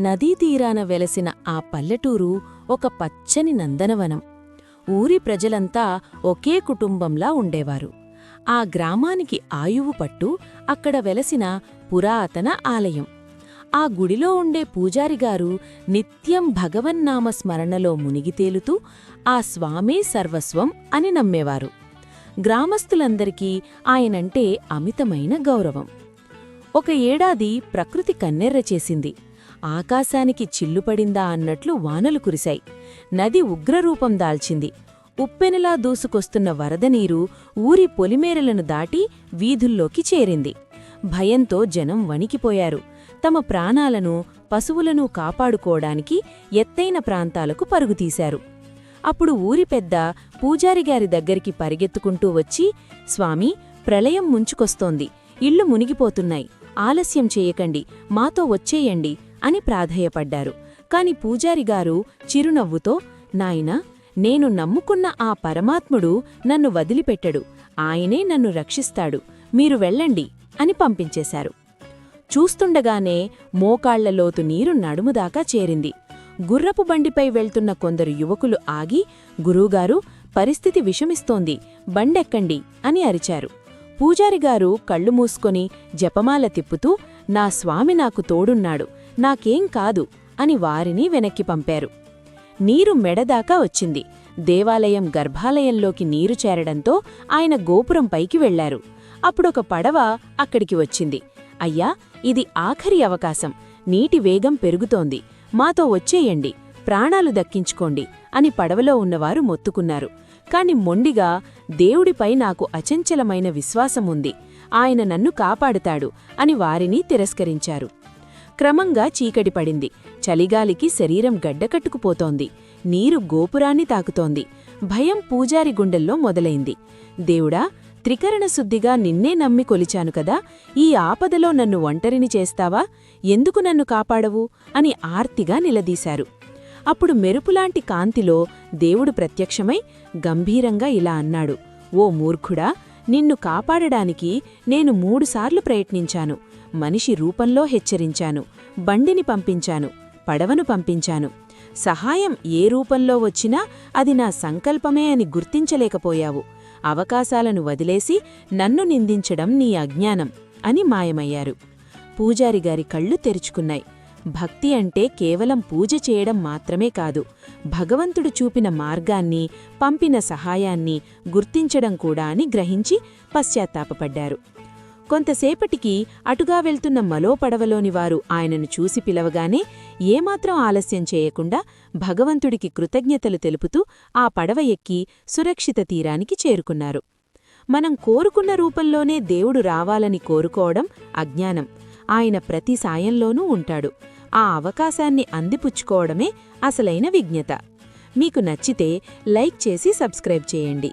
నదీ తీరాన వెలసిన ఆ పల్లెటూరు ఒక పచ్చని నందనవనం. ఊరి ప్రజలంతా ఒకే కుటుంబంలా ఉండేవారు. ఆ గ్రామానికి ఆయువు పట్టు అక్కడ వెలసిన పురాతన ఆలయం. ఆ గుడిలో ఉండే పూజారిగారు నిత్యం భగవన్నామ స్మరణలో మునిగితేలుతూ ఆ స్వామే సర్వస్వం అని నమ్మేవారు. గ్రామస్తులందరికీ ఆయనంటే అమితమైన గౌరవం. ఒక ఏడాది ప్రకృతి కన్నెర్ర చేసింది. ఆకాశానికి చిల్లుపడిందా అన్నట్లు వానలు కురిశాయి. నది ఉగ్రరూపం దాల్చింది. ఉప్పెనలా దూసుకొస్తున్న వరదనీరు ఊరి పొలిమేరలను దాటి వీధుల్లోకి చేరింది. భయంతో జనం వణికిపోయారు. తమ ప్రాణాలను పశువులను కాపాడుకోవడానికి ఎత్తైన ప్రాంతాలకు పరుగుతీశారు. అప్పుడు ఊరి పెద్ద పూజారిగారి దగ్గరికి పరిగెత్తుకుంటూ వచ్చి స్వామి ప్రళయం ముంచుకొస్తోంది. ఇళ్ళు మునిగిపోతున్నాయి. ఆలస్యం చేయకండి. మాతో వచ్చేయండి. అని ప్రాధేయపడ్డారు. కాని పూజారిగారు చిరునవ్వుతో నాయనా నేను నమ్ముకున్న ఆ పరమాత్ముడు నన్ను వదిలిపెట్టడు. ఆయనే నన్ను రక్షిస్తాడు. మీరు వెళ్ళండి అని పంపించేశారు. చూస్తుండగానే మోకాళ్ళలోతు నీరు నడుముదాకా చేరింది. గుర్రపు బండిపై వెళ్తున్న కొందరు యువకులు ఆగి గురువుగారు పరిస్థితి విషమిస్తోంది. బండెక్కండి అని అరిచారు. పూజారిగారు కళ్ళు మూసుకొని జపమాల తిప్పుతూ నా స్వామి నాకు తోడున్నాడు. నాకేం కాదు అని వారిని వెనక్కి పంపారు. నీరు మెడదాకా వచ్చింది. దేవాలయం గర్భాలయంలోకి నీరు చేరడంతో ఆయన గోపురం పైకి వెళ్ళారు. అప్పుడొక పడవ అక్కడికి వచ్చింది. అయ్యా ఇది ఆఖరి అవకాశం. నీటి వేగం పెరుగుతోంది. మాతో వచ్చేయండి. ప్రాణాలు దక్కించుకోండి అని పడవలో ఉన్నవారు మొత్తుకున్నారు. కాని మొండిగా దేవుడిపై నాకు అచంచలమైన విశ్వాసముంది. ఆయన నన్ను కాపాడుతాడు అని వారిని తిరస్కరించారు. క్రమంగా చీకటి పడింది. చలిగాలికి శరీరం గడ్డకట్టుకుపోతోంది నీరు గోపురాన్ని తాకుతోంది. భయం పూజారి గుండెల్లో మొదలైంది. దేవుడా త్రికరణ శుద్ధిగా నిన్నే నమ్మి కొలిచాను కదా. ఈ ఆపదలో నన్ను ఒంటరిని చేస్తావా? ఎందుకు నన్ను కాపాడవు? అని ఆర్తిగా నిలదీశారు. అప్పుడు మెరుపులాంటి కాంతిలో దేవుడు ప్రత్యక్షమై గంభీరంగా ఇలా అన్నాడు. ఓ మూర్ఖుడా నిన్ను కాపాడడానికి నేను మూడుసార్లు ప్రయత్నించాను. మనిషి రూపంలో హెచ్చరించాను బండిని పంపించాను పడవను పంపించాను. సహాయం ఏ రూపంలో వచ్చినా అది నా సంకల్పమే అని గుర్తించలేకపోయావు. అవకాశాలను వదిలేసి నన్ను నిందించడం నీ అజ్ఞానం అని మాయమయ్యారు. పూజారిగారి కళ్ళు తెరుచుకున్నాయి. భక్తి అంటే కేవలం పూజ చేయడం మాత్రమే కాదు భగవంతుడు చూపిన మార్గాన్ని పంపిన సహాయాన్ని గుర్తించడం కూడా అని గ్రహించి పశ్చాత్తాపపడ్డారు. కొంతసేపటికి అటుగా వెళ్తున్న మలో పడవలోని వారు ఆయనను చూసి పిలవగానే ఏమాత్రం ఆలస్యం చేయకుండా భగవంతుడికి కృతజ్ఞతలు తెలుపుతూ ఆ పడవ ఎక్కి సురక్షిత తీరానికి చేరుకున్నారు. మనం కోరుకున్న రూపంలోనే దేవుడు రావాలని కోరుకోవడం అజ్ఞానం. ఆయన ప్రతి సాయంలోనూ ఉంటాడు. ఆ అవకాశాన్ని అందిపుచ్చుకోవడమే అసలైన విజ్ఞత. మీకు నచ్చితే లైక్ చేసి సబ్స్క్రైబ్ చేయండి.